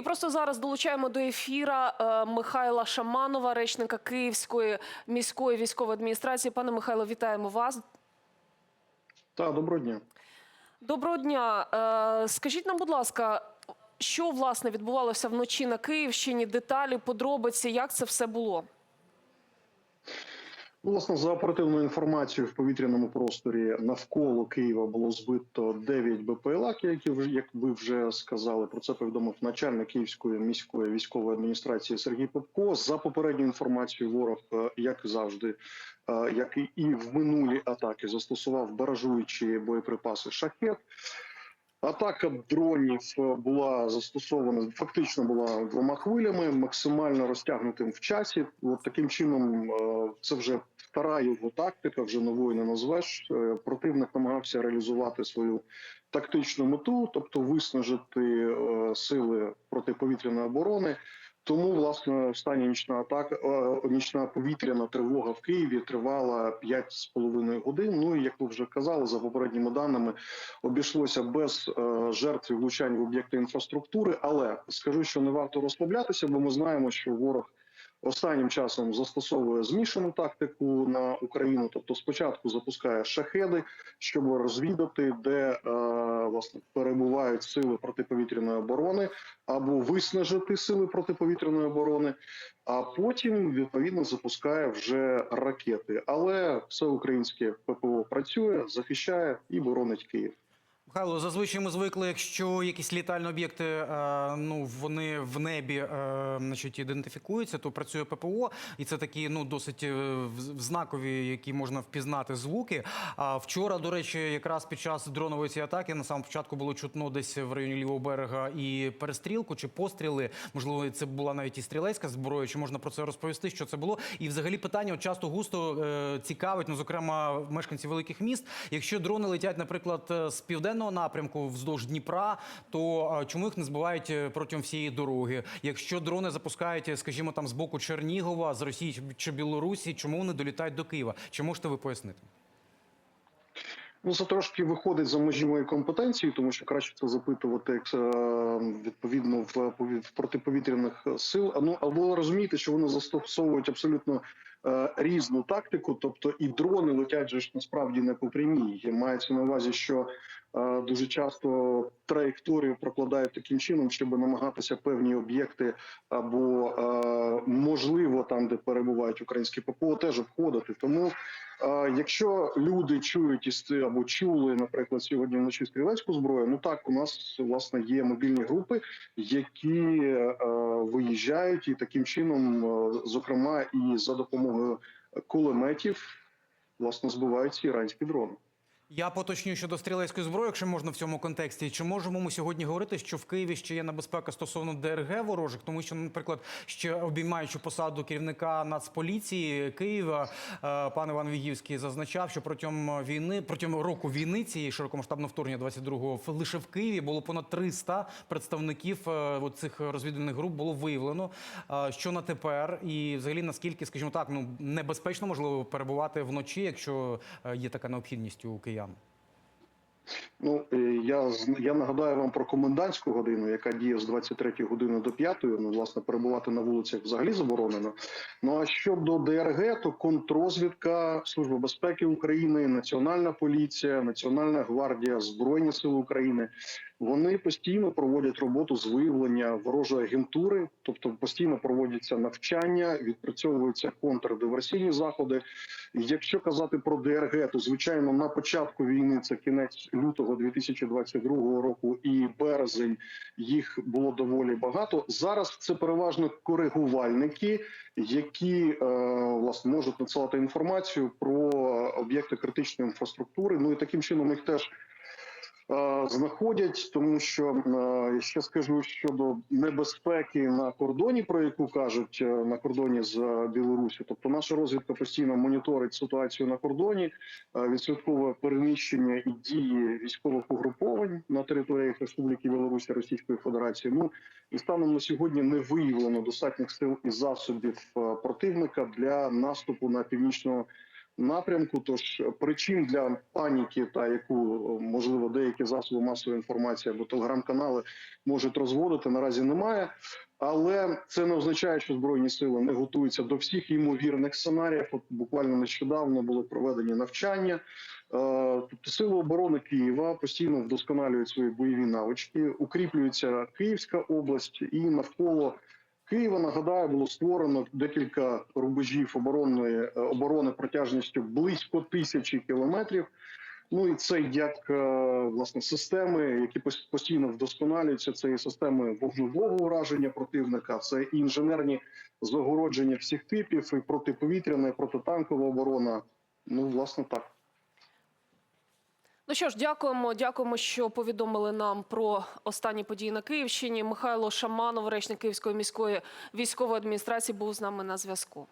І просто зараз долучаємо до ефіра е, Михайла Шаманова, речника Київської міської військової адміністрації. Пане Михайло, вітаємо вас. Так, доброго дня. Доброго дня. Е, Скажіть нам, будь ласка, що власне відбувалося вночі на Київщині? Деталі, подробиці, як це все було? Власне, за оперативною інформацією в повітряному просторі навколо Києва було збито 9 БПЛА, які як ви вже сказали. Про це повідомив начальник Київської міської військової адміністрації Сергій Попко. За попередньою інформацією, ворог, е, як завжди, е, як і в минулі атаки, застосував баражуючі боєприпаси шахет. Атака дронів е, була застосована фактично була двома хвилями, максимально розтягнутим в часі. От таким чином, е, це вже стара його тактика, вже новою не назвеш. Е, Противник намагався реалізувати свою тактичну мету, тобто виснажити сили протиповітряної оборони. Тому власне остання нічна атака, е, нічна повітряна тривога в Києві тривала 5,5 годин. Ну і як ви вже казали, за попередніми даними обійшлося без е, жертв і влучань в об'єкти інфраструктури. Але скажу, що не варто розслаблятися, бо ми знаємо, що ворог останнім часом застосовує змішану тактику на Україну. Тобто, спочатку запускає шахеди, щоб розвідати, де е, власне перебувають сили протиповітряної оборони, або виснажити сили протиповітряної оборони. А потім відповідно запускає вже ракети. Але все українське ППО працює, захищає і боронить Київ. Михайло, зазвичай ми звикли, якщо якісь літальні об'єкти, е, ну вони в небі, е, значить, ідентифікуються, то працює ППО, і це такі ну досить е, знакові, які можна впізнати звуки. А вчора, до речі, якраз під час дронової цієї атаки на самому початку було чутно десь в районі лівого берега і перестрілку чи постріли. Можливо, це була навіть і стрілецька зброя. Чи можна про це розповісти? Що це було? І взагалі питання от часто густо цікавить, ну зокрема мешканців великих міст. Якщо дрони летять, наприклад, з південного напрямку вздовж Дніпра, то е, чому їх не збивають е, протягом всієї дороги? Якщо дрони запускають, е, скажімо, там з боку Чернігова, з Росії чи- Білорусі, чому вони долітають до Києва? Чи можете ви пояснити? Ну, це трошки виходить за межі моєї компетенції, тому що краще це запитувати відповідно в, протиповітряних сил. А, Ну або розумієте, що вони застосовують абсолютно різну тактику, тобто і дрони летять же ж насправді не по прямій. Мається на увазі, що дуже часто траєкторію прокладають таким чином, щоб намагатися певні об'єкти або е, можливо там, де перебувають українські ППО, теж обходити. Тому Е, Якщо люди чують із або чули, наприклад, сьогодні вночі стрілецьку зброю, ну так у нас власне є мобільні групи, які е, виїжджають і таким чином, е, зокрема, і за допомогою кулеметів, власне, збивають ці іранські дрони. Я поточню щодо стрілецької зброї, якщо можна в цьому контексті. Чи можемо ми сьогодні говорити, що в Києві ще є небезпека стосовно ДРГ ворожих? Тому що, наприклад, ще обіймаючи посаду керівника Нацполіції Києва, е, пан Іван Вігівський зазначав, що протягом війни, протягом року війни цієї широкомасштабного вторгнення 22-го, в- лише в Києві було понад 300 представників е, цих розвідувальних груп було виявлено. Е, Що на тепер, і взагалі наскільки, скажімо так, ну небезпечно можливо перебувати вночі, якщо є така необхідність у Miriam. Ну е, я я нагадаю вам про комендантську годину, яка діє з 23 години до 5. Ну власне перебувати на вулицях взагалі заборонено. Ну а щодо ДРГ, то контррозвідка, служба безпеки України, Національна поліція, Національна гвардія, Збройні сили України. Вони постійно проводять роботу з виявлення ворожої агентури, тобто постійно проводяться навчання, відпрацьовуються контрдиверсійні заходи. Якщо казати про ДРГ, то звичайно на початку війни це кінець лютого 2022 року і березень їх було доволі багато. Зараз це переважно коригувальники, які е, власне можуть надсилати інформацію про об'єкти критичної інфраструктури. Ну і таким чином їх теж знаходять, тому що е, ще скажу щодо небезпеки на кордоні, про яку кажуть е, на кордоні з Білорусі. Тобто, наша розвідка постійно моніторить ситуацію на кордоні, е, відслідковує переміщення і дії військових угруповань на територіях Республіки Білорусі Російської Федерації. Ну і станом на сьогодні не виявлено достатніх сил і засобів е, противника для наступу на північно напрямку. Тож причин для паніки, та яку можливо деякі засоби масової інформації або телеграм-канали можуть розводити, наразі немає. Але це не означає, що збройні сили не готуються до всіх ймовірних сценаріїв. От буквально нещодавно були проведені навчання. Е, Тобто сили оборони Києва постійно вдосконалюють свої бойові навички, укріплюється Київська область і навколо Києва. Нагадаю, було створено декілька рубежів оборонної е, оборони протяжністю близько тисячі кілометрів. Ну і це як е, власне системи, які постійно вдосконалюються. Це і системи вогневого ураження противника, це і інженерні загородження всіх типів, і протиповітряна, і протитанкова оборона. Ну, власне, так. Ну що ж, дякуємо. Дякуємо, що повідомили нам про останні події на Київщині. Михайло Шаманов, речник Київської міської військової адміністрації, був з нами на зв'язку.